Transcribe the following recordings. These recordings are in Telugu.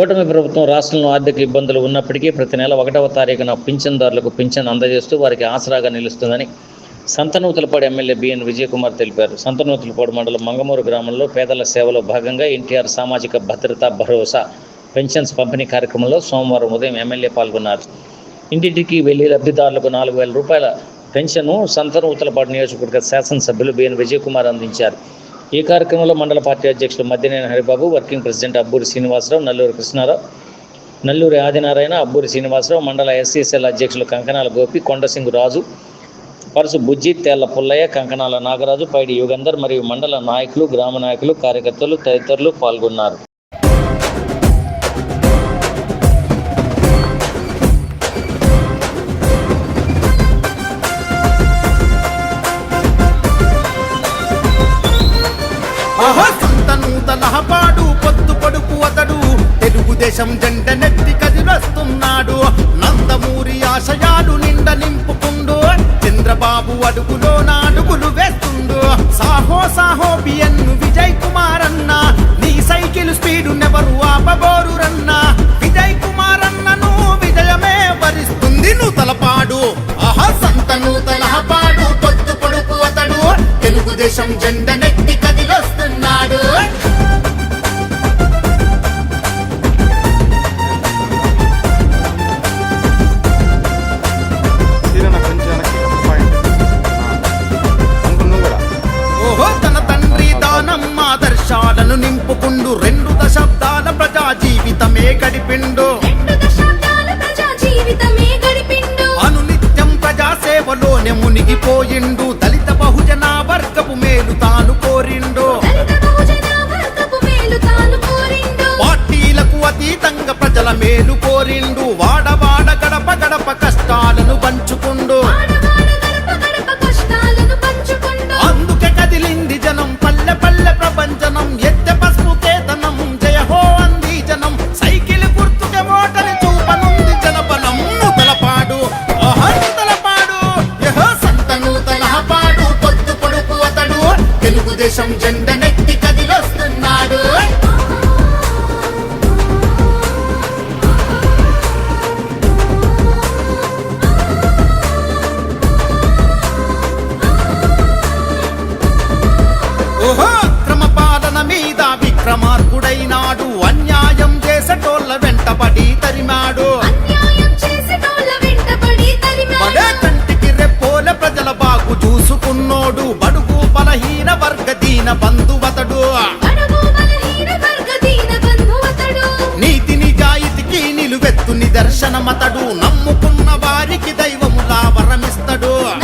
కూటమి ప్రభుత్వం రాష్ట్రంలో ఆర్థిక ఇబ్బందులు ఉన్నప్పటికీ ప్రతి నెల ఒకటవ తారీఖున పింఛన్దారులకు పింఛన్ అందజేస్తూ వారికి ఆసరాగా నిలుస్తుందని సంతనూతలపాడు ఎమ్మెల్యే బిఎన్ విజయకుమార్ తెలిపారు. సంతనూతలపాడు మండలం మంగమూరు గ్రామంలో పేదల సేవలో భాగంగా ఎన్టీఆర్ సామాజిక భద్రతా భరోసా పెన్షన్స్ పంపిణీ కార్యక్రమంలో సోమవారం ఉదయం ఎమ్మెల్యే పాల్గొన్నారు. ఇంటింటికి వెళ్ళి లబ్ధిదారులకు నాలుగు వేల రూపాయల పెన్షన్ను సంతనూతలపాడు నియోజకవర్గ శాసనసభ్యులు బిఎన్ విజయకుమార్ అందించారు. ఈ కార్యక్రమంలో మండల పార్టీ అధ్యక్షులు మద్దినేని హరిబాబు వర్కింగ్ ప్రెసిడెంట్ అబ్బూరి శ్రీనివాసరావు నల్లూరు కృష్ణారావు నల్లూరి ఆదినారాయణ అబ్బూరి శ్రీనివాసరావు మండల ఎస్సీసీఎల్ అధ్యక్షులు కంకణాల గోపి కొండసింగు రాజు పరుసు బుజ్జి తేళ్ళ పుల్లయ్య కంకణాల నాగరాజు పైడి యుగంధర్ మరియు మండల నాయకులు గ్రామ నాయకులు కార్యకర్తలు తదితరులు పాల్గొన్నారు. దేశం జెండ నెత్తి కదిలొస్తున్నాడు నందమూరి ఆశయాలు నిండ నింపుకుండు. చంద్రబాబు అడుగులో నాడుగులు వేస్తుండు. సాహో సాహో బిఎన్ విజయ్ కుమార్ అన్న నీ సైకిల్ స్పీడు నెవరు ఆపబోరు రన్న గడిపిండు. అనునిత్యం ప్రజా సేవలోనే మునిగిపోయిండు. దళిత బహుజన వర్గపు మేలు తాను కోరిండు. పార్టీలకు అతీతంగా ప్రజల మేలు కోరిండు. వాడవాడ గడప గడప కష్టాలను పంచుకుండు. నిదర్శనమతడు నమ్ముకున్న వారికి దైవములా వరమిస్తడు.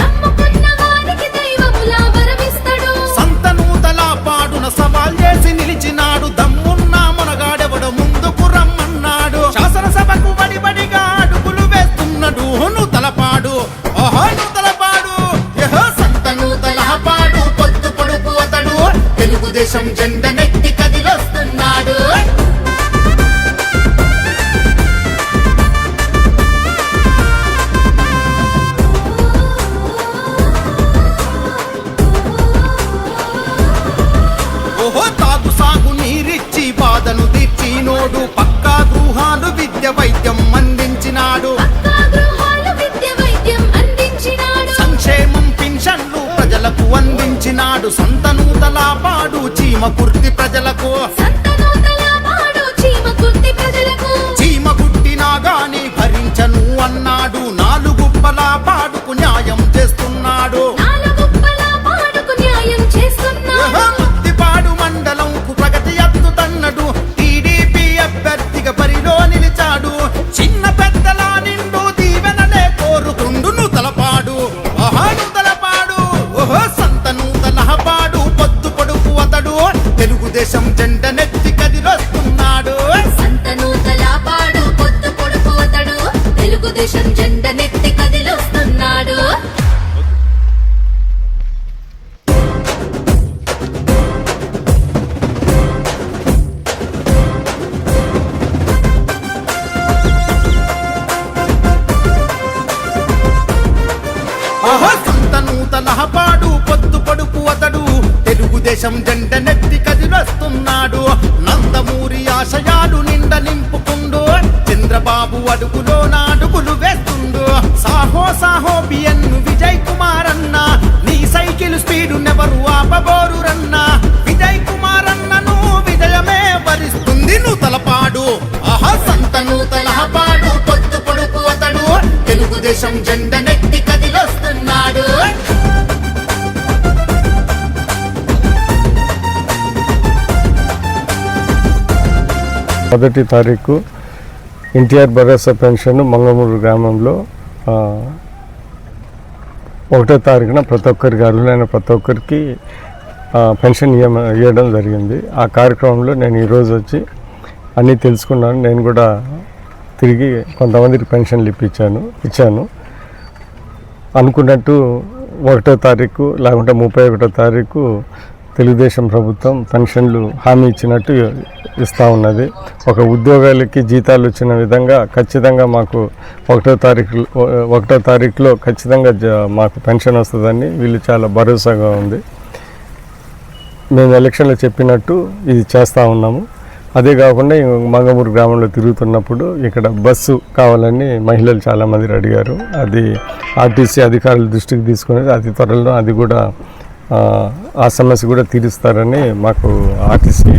అందించినాడు సంతనూతల పాడు చీమ కుర్తి ప్రజలకు. దేశం జంట నెత్తి కదిలొస్తున్నాడు. నందమూరి ఆశయాలు నిండ నింపుకుండు. చంద్రబాబు అడుగులో నాడుగులు వేస్తుండు. సాహో సాహో బిఎన్ విజయ్ కుమార్ అన్న నీ సైకిల్ స్పీడు నెవరు ఆపబోరురన్న. విజయ్ కుమార్ అన్నను విజయమే వరిస్తుంది నువ్వు తలపాడు ఆహా సంతను తలహపాడు పొత్తు పొడుపు అతడు. తెలుగుదేశం జెండ మొదటి తారీఖు ఎన్టీఆర్ భరోసా పెన్షన్ మంగమూరు గ్రామంలో ఒకటో తారీఖున ప్రతి ఒక్కరికి అర్హులైన ప్రతి ఒక్కరికి పెన్షన్ ఇవ్వడం జరిగింది. ఆ కార్యక్రమంలో నేను ఈరోజు వచ్చి అన్నీ తెలుసుకున్నాను. నేను కూడా తిరిగి కొంతమందికి పెన్షన్లు ఇప్పించాను ఇచ్చాను. అనుకున్నట్టు ఒకటో తారీఖు లేకుంటే ముప్పై ఒకటో తారీఖు తెలుగుదేశం ప్రభుత్వం పెన్షన్లు హామీ ఇచ్చినట్టు ఇస్తూ ఉన్నది. ఒక ఉద్యోగాలకి జీతాలు వచ్చిన విధంగా ఖచ్చితంగా మాకు ఒకటో తారీఖు ఒకటో తారీఖులో ఖచ్చితంగా జ- మాకు పెన్షన్ వస్తుందని వీళ్ళు చాలా భరోసాగా ఉంది. మేము ఎలక్షన్లో చెప్పినట్టు ఇది చేస్తూ ఉన్నాము. అదే కాకుండా మంగమూరు గ్రామంలో తిరుగుతున్నప్పుడు ఇక్కడ బస్సు కావాలని మహిళలు చాలామంది అడిగారు. అది ఆర్టీసీ అధికారుల దృష్టికి తీసుకునేది అతి త్వరలో అది కూడా ఆ, సమస్య కూడా తీరుస్తారని మాకు ఆర్టీసీ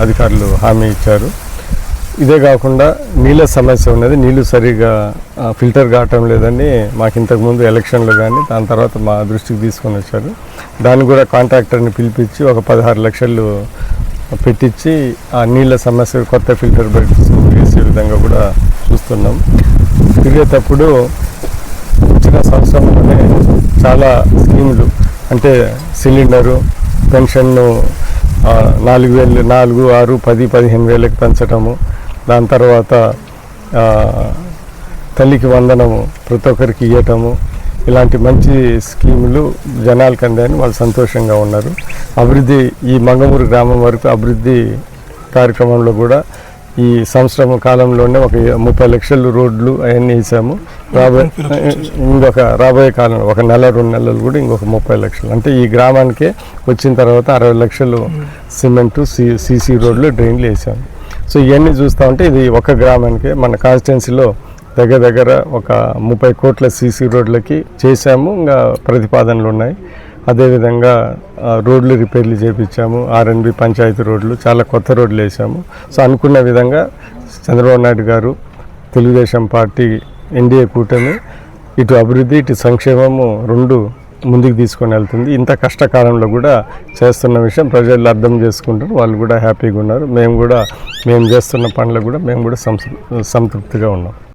అధికారులు హామీ ఇచ్చారు. ఇదే కాకుండా నీళ్ళ సమస్య ఉన్నది నీళ్ళు సరిగా ఫిల్టర్ కావటం లేదని మాకు ఇంతకుముందు ఎలక్షన్లు కానీ దాని తర్వాత మా దృష్టికి తీసుకొని వచ్చారు. దాన్ని కూడా కాంట్రాక్టర్ని పిలిపించి ఒక పదహారు లక్షలు పెట్టించి ఆ నీళ్ళ సమస్య కొత్త ఫిల్టర్ బెడ్స్ వేసే విధంగా కూడా చూస్తున్నాం. తిరిగేటప్పుడు వచ్చిన సంవత్సరంలోనే చాలా స్కీములు అంటే సిలిండరు పెన్షన్ను నాలుగు వేలు నాలుగు ఆరు పది పదిహేను వేలకు పెంచటము. దాని తర్వాత తల్లికి వందనము ప్రతి ఒక్కరికి ఇవ్వటము ఇలాంటి మంచి స్కీములు జనాలకు అందాయని వాళ్ళు సంతోషంగా ఉన్నారు. అభివృద్ధి ఈ మంగమూరు గ్రామం వరకు అభివృద్ధి కార్యక్రమంలో కూడా ఈ సంవత్సరం కాలంలోనే ఒక ముప్పై లక్షలు రోడ్లు అవన్నీ వేసాము. రాబోయే ఇంకొక రాబోయే కాలం ఒక నెల రెండు నెలలు కూడా ఇంకొక ముప్పై లక్షలు. అంటే ఈ గ్రామానికే వచ్చిన తర్వాత అరవై లక్షలు సిమెంటు సి సీసీ రోడ్లు డ్రైన్లు వేసాము. సో ఇవన్నీ చూస్తూ ఉంటే ఇది ఒక గ్రామానికే మన కాన్స్టిట్యున్సీలో దగ్గర దగ్గర ఒక ముప్పై కోట్ల సీసీ రోడ్లకి చేశాము. ఇంకా ప్రతిపాదనలు ఉన్నాయి. అదేవిధంగా రోడ్లు రిపేర్లు చేపించాము. ఆర్ఎన్బి పంచాయతీ రోడ్లు చాలా కొత్త రోడ్లు వేసాము. సో అనుకున్న విధంగా చంద్రబాబు నాయుడు గారు తెలుగుదేశం పార్టీ ఎన్డీఏ కూటమి ఇటు అభివృద్ధి ఇటు సంక్షేమము రెండు ముందుకు తీసుకొని వెళ్తుంది. ఇంత కష్టకాలంలో కూడా చేస్తున్న విషయం ప్రజలు అర్థం చేసుకుంటారు. వాళ్ళు కూడా హ్యాపీగా ఉన్నారు. మేము కూడా మేము చేస్తున్న పనులకు కూడా మేము కూడా సంతృప్తిగా ఉన్నాం.